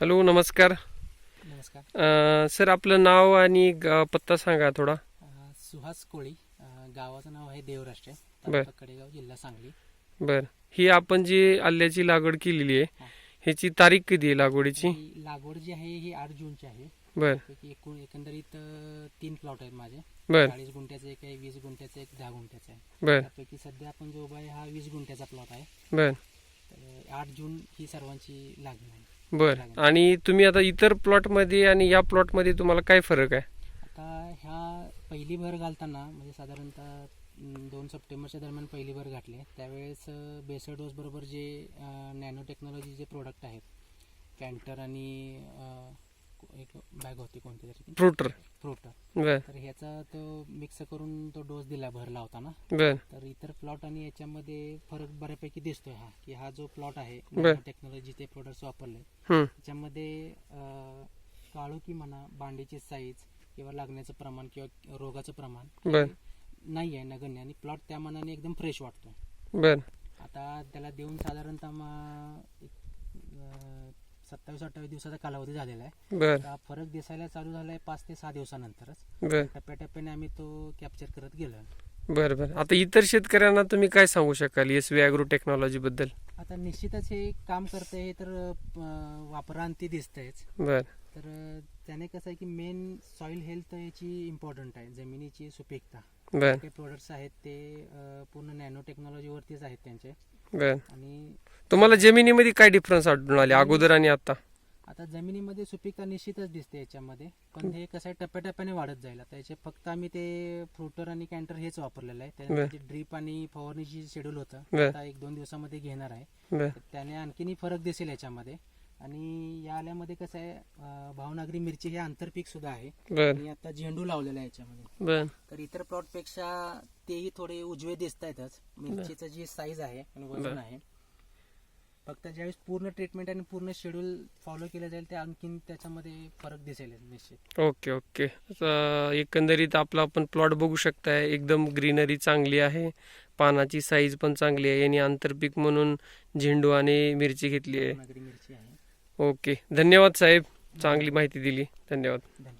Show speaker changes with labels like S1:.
S1: Hello नमस्कार.
S2: नमस्कार.
S1: अ, sir आपलं नाव आणि ग- पत्ता सांगा थोडा.
S2: अ, सुहास कोळी. अ, गावाचं नाव आहे देवराष्ट्र
S1: बर.
S2: तालुका कडेगाव जिल्हा सांगली.
S1: बर. ही आपण जी आल्याची लागवड केलेली आहे. ह्याची तारीख कधी आहे लागवडीची?
S2: ही लागवड जी आहे ही आठ जूनची आहे.
S1: बर.
S2: त्यापैकी एकूण एकंदरीत अ, तीन प्लॉट आहेत माझे.
S1: बर.
S2: चाळीस गुंठ्याचं एक आहे वीस गुंठ्याचं एक दहा गुंठ्याचं आहे.
S1: बर.
S2: त्यापैकी सध्या आपण जो उभा आहे हा वीस गुंठ्याचा प्लॉट आहे.
S1: बर.
S2: तर आठ जून ही सर्वांची लागण आहे.
S1: बर. आणि तुम्ही आता इतर प्लॉटमध्ये आणि या प्लॉटमध्ये तुम्हाला काय फरक आहे?
S2: आता ह्या पहिली भर घालताना म्हणजे साधारणतः दोन सप्टेंबरच्या दरम्यान पहिली भर घातली. त्यावेळेस बेसर डोस बरोबर जे नॅनो टेक्नॉलॉजीचे प्रोडक्ट आहेत कॅन्टर आणि एक बॅग होती कोणती तरी
S1: फ्रुटर
S2: फ्रुटर
S1: बर.
S2: तर ह्याचा तो मिक्स करून तो डोस दिला भर लावताना
S1: बर.
S2: तर इतर प्लॉट आणि याच्यामध्ये फरक बऱ्यापैकी दिसतोय हा की हा जो प्लॉट आहे
S1: बर.
S2: टेक्नॉलॉजीचे प्रोडक्ट्स वापरले
S1: हम्म.
S2: त्याच्यामध्ये अं, काळोखी म्हणा बांडीची साईज किंवा लागण्याचं प्रमाण किंवा रोगाचं प्रमाण
S1: बर.
S2: नाही आहे नगण्य आणि प्लॉट त्या मानाने एकदम फ्रेश वाटतो.
S1: बर.
S2: आता त्याला देऊन साधारणतः मग एक, अं, सत्तावीस अठ्ठावीस दिवसाचा कालावधी झालेला आहे.
S1: बर.
S2: फरक दिसायला चालू झाला आहे पाच ते सहा दिवसानंतरच.
S1: बर.
S2: टप्प्याटप्प्याने आम्ही तो कॅप्चर करत गेलो
S1: बर बर. आता इतर शेतकऱ्यांना तुम्ही काय सांगू शकाल एस व्ही ॲग्रो टेक्नॉलॉजी बद्दल?
S2: आता निश्चितच हे काम करतंय हे तर अं, वापरांती दिसतंयच.
S1: बर.
S2: तर अं, त्याने कसं आहे की मेन सॉइल हेल्थ याची इम्पॉर्टंट आहे. जमिनीची सुपीकता.
S1: बर.
S2: काही प्रोडक्ट्स आहेत ते अं, पूर्ण नॅनो टेक्नॉलॉजीवरतीच आहेत त्यांचे.
S1: बर.
S2: आणि
S1: तुम्हाला जमिनीमध्ये काय डिफरन्स आढळून आले अगोदर आणि आता?
S2: आता जमिनीमध्ये सुपीकता निश्चितच दिसते याच्यामध्ये पण हे कसं आहे टप्प्याटप्प्याने वाढत जाईल. आता याचे फक्त आम्ही ते फ्रुटर आणि कॅन्टर हेच वापरलेलं आहे. त्यामध्ये ड्रीप आणि फवारणीची शेड्यूल होतं. आता एक दोन दिवसामध्ये घेणार आहे. त्याने आणखीनही फरक दिसेल याच्यामध्ये. आणि या आल्यामध्ये कसं आहे भावनागरी मिरची हे आंतरपीक सुद्धा आहे. आणि आता झेंडू लावलेला आहे याच्यामध्ये. तर इतर प्लॉटपेक्षा तेही थोडे उजवे दिसत आहेतच मिरचीचं जी साईज आहे आणि वजन. आहे. फक्त ज्यावेळेस पूर्ण ट्रीटमेंट आणि पूर्ण शेड्यूल फॉलो केलं जाईल ते आणखीन त्याच्यामध्ये फरक दिसेल निश्चित.
S1: Okay okay. एकंदरीत आपला आपण प्लॉट बघू शकताय एकदम ग्रीनरी चांगली आहे पानाची साईज पण चांगली आहे आणि आंतरपीक म्हणून झेंडू आणि मिरची घेतली
S2: आहे.
S1: ओके. धन्यवाद साहेब चांगली माहिती दिली. धन्यवाद.
S2: धन्यवाद.